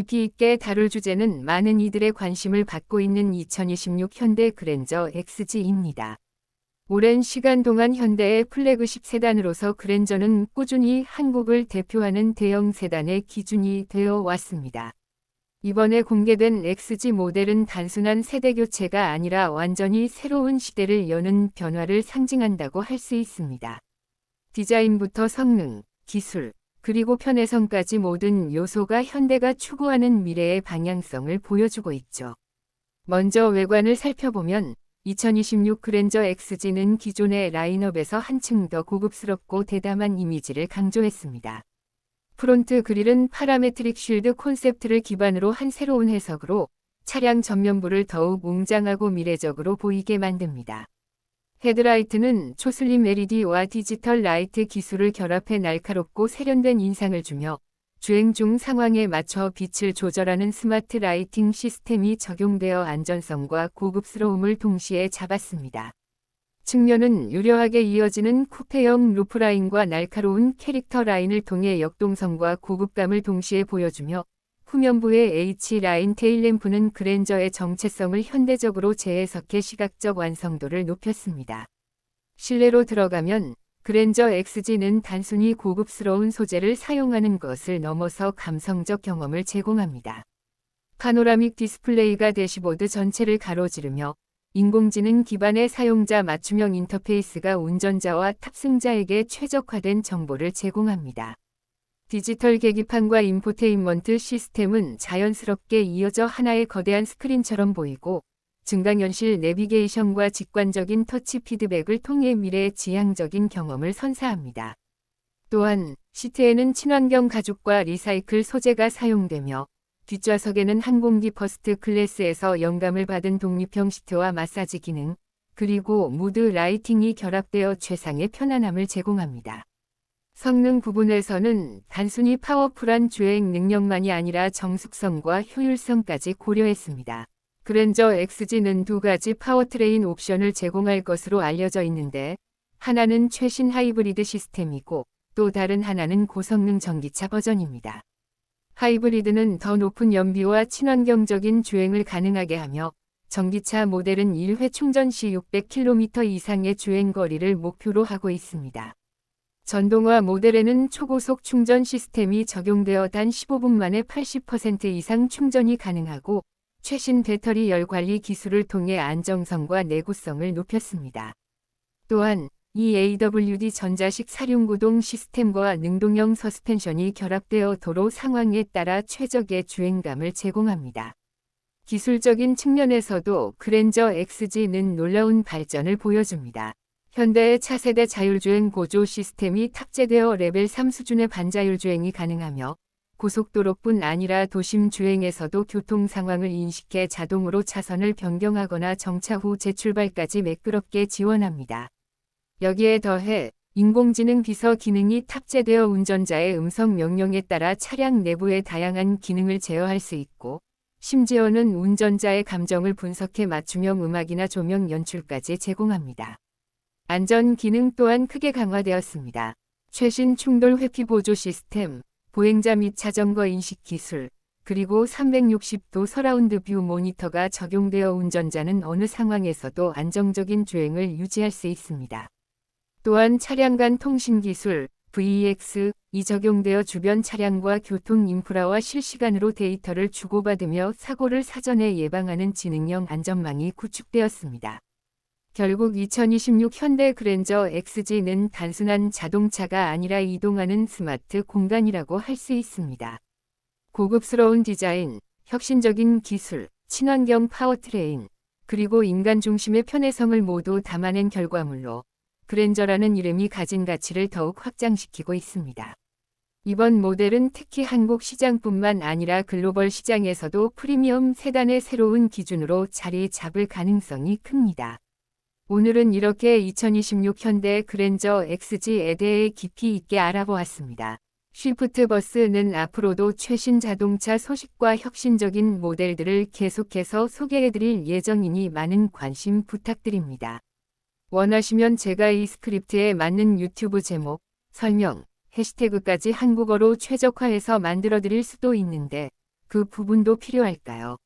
깊이 있게 다룰 주제는 많은 이들의 관심을 받고 있는 2026 현대 그랜저 XG입니다. 오랜 시간 동안 현대의 플래그십 세단으로서 그랜저는 꾸준히 한국을 대표하는 대형 세단의 기준이 되어 왔습니다. 이번에 공개된 XG 모델은 단순한 세대 교체가 아니라 완전히 새로운 시대를 여는 변화를 상징한다고 할 수 있습니다. 디자인부터 성능, 기술, 그리고 편의성까지 모든 요소가 현대가 추구하는 미래의 방향성을 보여주고 있죠. 먼저 외관을 살펴보면 2026 그랜저 XG는 기존의 라인업에서 한층 더 고급스럽고 대담한 이미지를 강조했습니다. 프론트 그릴은 파라메트릭 쉴드 콘셉트를 기반으로 한 새로운 해석으로 차량 전면부를 더욱 웅장하고 미래적으로 보이게 만듭니다. 헤드라이트는 초슬림 LED와 디지털 라이트 기술을 결합해 날카롭고 세련된 인상을 주며 주행 중 상황에 맞춰 빛을 조절하는 스마트 라이팅 시스템이 적용되어 안전성과 고급스러움을 동시에 잡았습니다. 측면은 유려하게 이어지는 쿠페형 루프라인과 날카로운 캐릭터 라인을 통해 역동성과 고급감을 동시에 보여주며 후면부의 H라인 테일램프는 그랜저의 정체성을 현대적으로 재해석해 시각적 완성도를 높였습니다. 실내로 들어가면 그랜저 XG는 단순히 고급스러운 소재를 사용하는 것을 넘어서 감성적 경험을 제공합니다. 파노라믹 디스플레이가 대시보드 전체를 가로지르며 인공지능 기반의 사용자 맞춤형 인터페이스가 운전자와 탑승자에게 최적화된 정보를 제공합니다. 디지털 계기판과 인포테인먼트 시스템은 자연스럽게 이어져 하나의 거대한 스크린처럼 보이고 증강현실 내비게이션과 직관적인 터치 피드백을 통해 미래의 지향적인 경험을 선사합니다. 또한 시트에는 친환경 가죽과 리사이클 소재가 사용되며 뒷좌석에는 항공기 퍼스트 클래스에서 영감을 받은 독립형 시트와 마사지 기능, 그리고 무드 라이팅이 결합되어 최상의 편안함을 제공합니다. 성능 부분에서는 단순히 파워풀한 주행 능력만이 아니라 정숙성과 효율성까지 고려했습니다. 그랜저 XG는 두 가지 파워트레인 옵션을 제공할 것으로 알려져 있는데 하나는 최신 하이브리드 시스템이고 또 다른 하나는 고성능 전기차 버전입니다. 하이브리드는 더 높은 연비와 친환경적인 주행을 가능하게 하며 전기차 모델은 1회 충전 시 600km 이상의 주행 거리를 목표로 하고 있습니다. 전동화 모델에는 초고속 충전 시스템이 적용되어 단 15분 만에 80% 이상 충전이 가능하고 최신 배터리 열 관리 기술을 통해 안정성과 내구성을 높였습니다. 또한 이 AWD 전자식 사륜구동 시스템과 능동형 서스펜션이 결합되어 도로 상황에 따라 최적의 주행감을 제공합니다. 기술적인 측면에서도 그랜저 XG는 놀라운 발전을 보여줍니다. 현대의 차세대 자율주행 보조 시스템이 탑재되어 레벨 3 수준의 반자율주행이 가능하며 고속도로뿐 아니라 도심 주행에서도 교통 상황을 인식해 자동으로 차선을 변경하거나 정차 후 재출발까지 매끄럽게 지원합니다. 여기에 더해 인공지능 비서 기능이 탑재되어 운전자의 음성 명령에 따라 차량 내부의 다양한 기능을 제어할 수 있고 심지어는 운전자의 감정을 분석해 맞춤형 음악이나 조명 연출까지 제공합니다. 안전 기능 또한 크게 강화되었습니다. 최신 충돌 회피 보조 시스템, 보행자 및 자전거 인식 기술, 그리고 360도 서라운드 뷰 모니터가 적용되어 운전자는 어느 상황에서도 안정적인 주행을 유지할 수 있습니다. 또한 차량 간 통신 기술, VEX이 적용되어 주변 차량과 교통 인프라와 실시간으로 데이터를 주고받으며 사고를 사전에 예방하는 지능형 안전망이 구축되었습니다. 결국 2026 현대 그랜저 XG는 단순한 자동차가 아니라 이동하는 스마트 공간이라고 할 수 있습니다. 고급스러운 디자인, 혁신적인 기술, 친환경 파워트레인, 그리고 인간 중심의 편의성을 모두 담아낸 결과물로 그랜저라는 이름이 가진 가치를 더욱 확장시키고 있습니다. 이번 모델은 특히 한국 시장뿐만 아니라 글로벌 시장에서도 프리미엄 세단의 새로운 기준으로 자리 잡을 가능성이 큽니다. 오늘은 이렇게 2026 현대 그랜저 XG에 대해 깊이 있게 알아보았습니다. 쉬프트 버스는 앞으로도 최신 자동차 소식과 혁신적인 모델들을 계속해서 소개해드릴 예정이니 많은 관심 부탁드립니다. 원하시면 제가 이 스크립트에 맞는 유튜브 제목, 설명, 해시태그까지 한국어로 최적화해서 만들어드릴 수도 있는데 그 부분도 필요할까요?